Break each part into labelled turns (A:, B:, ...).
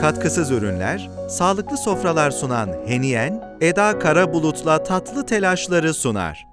A: katkısız ürünler, sağlıklı sofralar sunan Heniyen, Eda Karabulut'la tatlı telaşları sunar.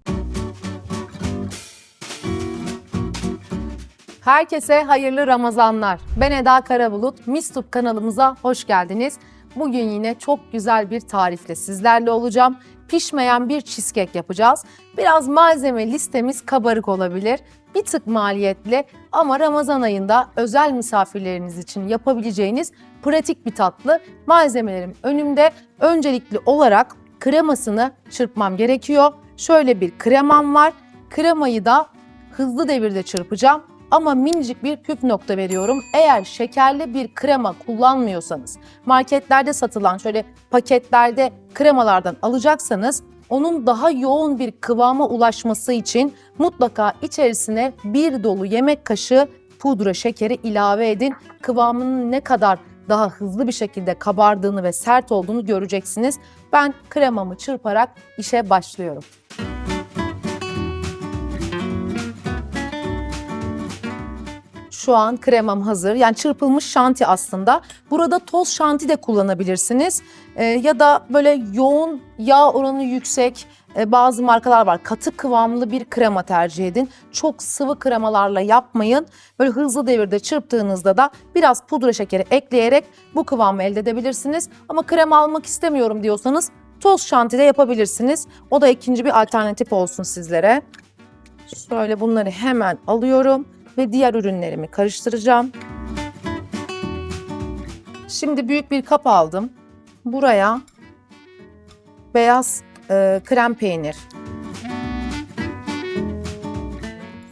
B: Herkese hayırlı Ramazanlar. Ben Eda Karabulut. Mistup kanalımıza hoş geldiniz. Bugün yine çok güzel bir tarifle sizlerle olacağım. Pişmeyen bir cheesecake yapacağız. Biraz malzeme listemiz kabarık olabilir. Bir tık maliyetli ama Ramazan ayında özel misafirleriniz için yapabileceğiniz pratik bir tatlı. Malzemelerim önümde. Öncelikli olarak kremasını çırpmam gerekiyor. Şöyle bir kremam var. Kremayı da hızlı devirde çırpacağım ama minicik bir püf nokta veriyorum. Eğer şekerli bir krema kullanmıyorsanız, marketlerde satılan şöyle paketlerde kremalardan alacaksanız onun daha yoğun bir kıvama ulaşması için mutlaka içerisine bir dolu yemek kaşığı pudra şekeri ilave edin. Kıvamının ne kadar daha hızlı bir şekilde kabardığını ve sert olduğunu göreceksiniz. Ben kremamı çırparak işe başlıyorum. Şu an kremam hazır. Yani çırpılmış şanti aslında. Burada toz şanti de kullanabilirsiniz. Ee, ya da böyle yoğun yağ oranı yüksek e, bazı markalar var. Katı kıvamlı bir krema tercih edin. Çok sıvı kremalarla yapmayın. Böyle hızlı devirde çırptığınızda da biraz pudra şekeri ekleyerek bu kıvamı elde edebilirsiniz. Ama krema almak istemiyorum diyorsanız toz şanti de yapabilirsiniz. O da ikinci bir alternatif olsun sizlere. Şöyle bunları hemen alıyorum ve diğer ürünlerimi karıştıracağım. Şimdi büyük bir kap aldım. Buraya beyaz e, krem peynir,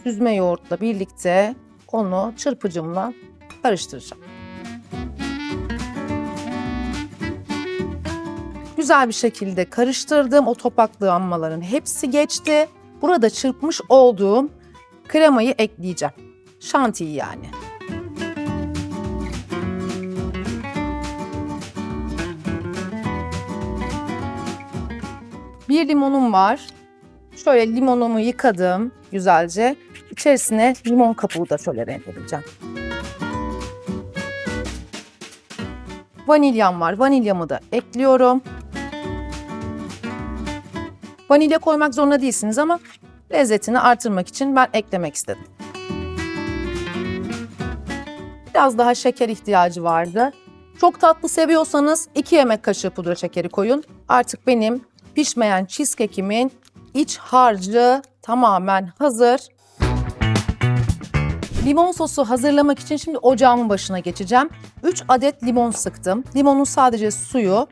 B: süzme yoğurtla birlikte onu çırpıcımla karıştıracağım. Güzel bir şekilde karıştırdım. O topaklanmaların hepsi geçti. Burada çırpmış olduğum kremayı ekleyeceğim. Şantiyi yani. Bir limonum var. Şöyle limonumu yıkadım güzelce. İçerisine limon kabuğu da şöyle rendeleyeceğim. Vanilyam var. Vanilyamı da ekliyorum. Vanilya koymak zorunda değilsiniz ama lezzetini artırmak için ben eklemek istedim. Biraz daha şeker ihtiyacı vardı. Çok tatlı seviyorsanız 2 yemek kaşığı pudra şekeri koyun. Artık benim pişmeyen cheesecake'imin iç harcı tamamen hazır. Limon sosu hazırlamak için şimdi ocağımın başına geçeceğim. 3 adet limon sıktım. Limonun sadece suyu.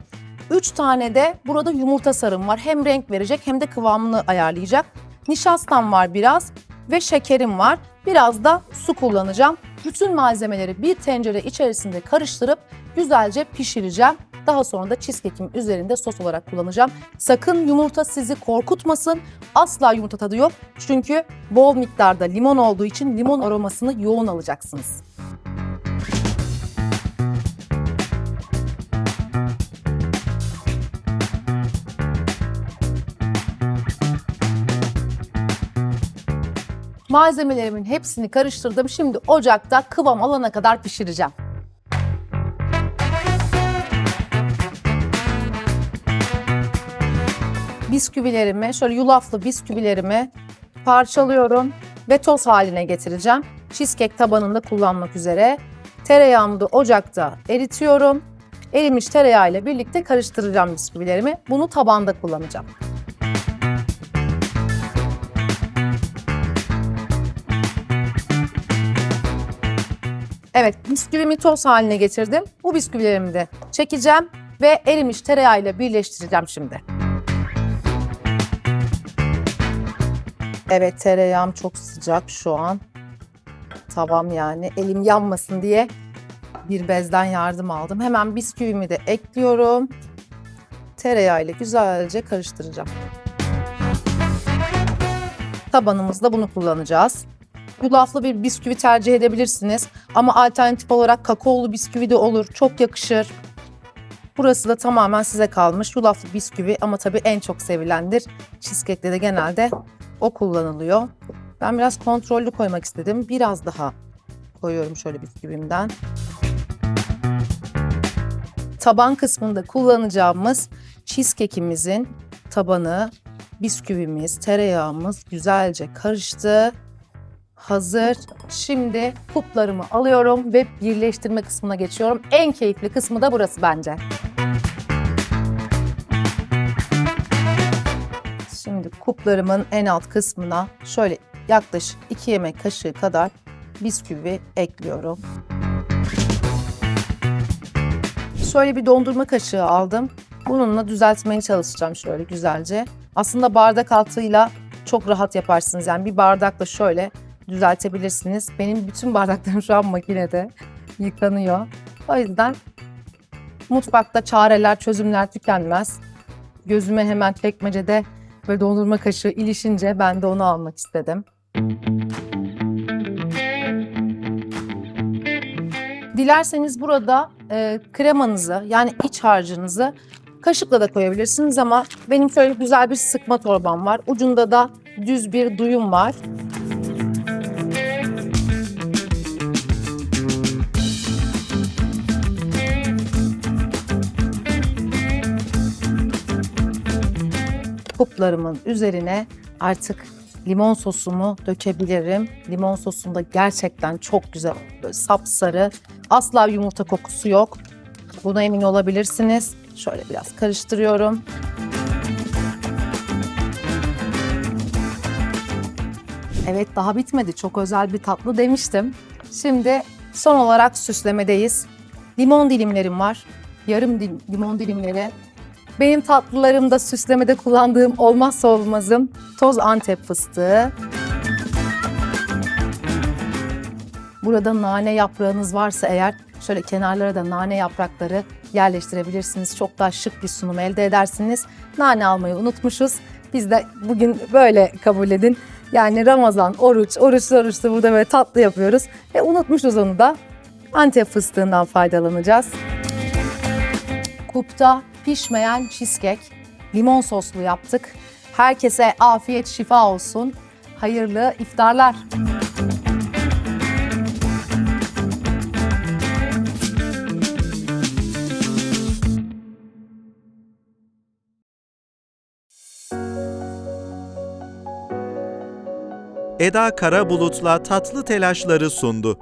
B: 3 tane de burada yumurta sarım var. Hem renk verecek hem de kıvamını ayarlayacak. Nişastam var biraz ve şekerim var. Biraz da su kullanacağım. Bütün malzemeleri bir tencere içerisinde karıştırıp güzelce pişireceğim. Daha sonra da cheesecake'im üzerinde sos olarak kullanacağım. Sakın yumurta sizi korkutmasın. Asla yumurta tadı yok. Çünkü bol miktarda limon olduğu için limon aromasını yoğun alacaksınız. Malzemelerimin hepsini karıştırdım. Şimdi ocakta kıvam alana kadar pişireceğim. Bisküvilerimi, şöyle yulaflı bisküvilerimi parçalıyorum ve toz haline getireceğim. Cheesecake tabanında kullanmak üzere. Tereyağımı da ocakta eritiyorum. Erimiş tereyağıyla birlikte karıştıracağım bisküvilerimi. Bunu tabanda kullanacağım. Evet, bisküvimi toz haline getirdim. Bu bisküvilerimi de çekeceğim ve erimiş tereyağıyla birleştireceğim şimdi. Evet, tereyağım çok sıcak şu an. Tavam yani. Elim yanmasın diye bir bezden yardım aldım. Hemen bisküvimi de ekliyorum. Tereyağıyla güzelce karıştıracağım. Tabanımızda bunu kullanacağız. Yulaflı bir bisküvi tercih edebilirsiniz. Ama alternatif olarak kakaolu bisküvi de olur. Çok yakışır. Burası da tamamen size kalmış. Yulaflı bisküvi ama tabii en çok sevilendir. Cheesecake'de de genelde o kullanılıyor. Ben biraz kontrollü koymak istedim. Biraz daha koyuyorum şöyle bisküvimden. taban kısmında kullanacağımız cheesecake'imizin tabanı, bisküvimiz, tereyağımız güzelce karıştı. Hazır. Şimdi kuplarımı alıyorum ve birleştirme kısmına geçiyorum. En keyifli kısmı da burası bence. Şimdi kuplarımın en alt kısmına şöyle yaklaşık 2 yemek kaşığı kadar bisküvi ekliyorum. Şöyle bir dondurma kaşığı aldım. Bununla düzeltmeye çalışacağım şöyle güzelce. Aslında bardak altıyla çok rahat yaparsınız. Yani bir bardakla şöyle düzeltebilirsiniz. Benim bütün bardaklarım şu an makinede yıkanıyor. O yüzden mutfakta çareler, çözümler tükenmez. Gözüme hemen çekmecede ve dondurma kaşığı ilişince ben de onu almak istedim. Dilerseniz burada e, kremanızı yani iç harcınızı kaşıkla da koyabilirsiniz ama benim şöyle güzel bir sıkma torbam var. Ucunda da düz bir duyum var. Kuplarımın üzerine artık limon sosumu dökebilirim. Limon sosunda gerçekten çok güzel, böyle sapsarı, asla yumurta kokusu yok. Buna emin olabilirsiniz. Şöyle biraz karıştırıyorum. Evet daha bitmedi. Çok özel bir tatlı demiştim. Şimdi son olarak süslemedeyiz. Limon dilimlerim var. Yarım dilim, limon dilimleri. Benim tatlılarımda süslemede kullandığım olmazsa olmazım toz antep fıstığı. Burada nane yaprağınız varsa eğer şöyle kenarlara da nane yaprakları yerleştirebilirsiniz. Çok daha şık bir sunum elde edersiniz. Nane almayı unutmuşuz. Biz de bugün böyle kabul edin. Yani Ramazan, oruç, oruçlu oruçlu burada böyle tatlı yapıyoruz. E unutmuşuz onu da. Antep fıstığından faydalanacağız. Kupta pişmeyen cheesecake, limon soslu yaptık. Herkese afiyet şifa olsun. Hayırlı iftarlar.
A: Eda Karabulut'la tatlı telaşları sundu.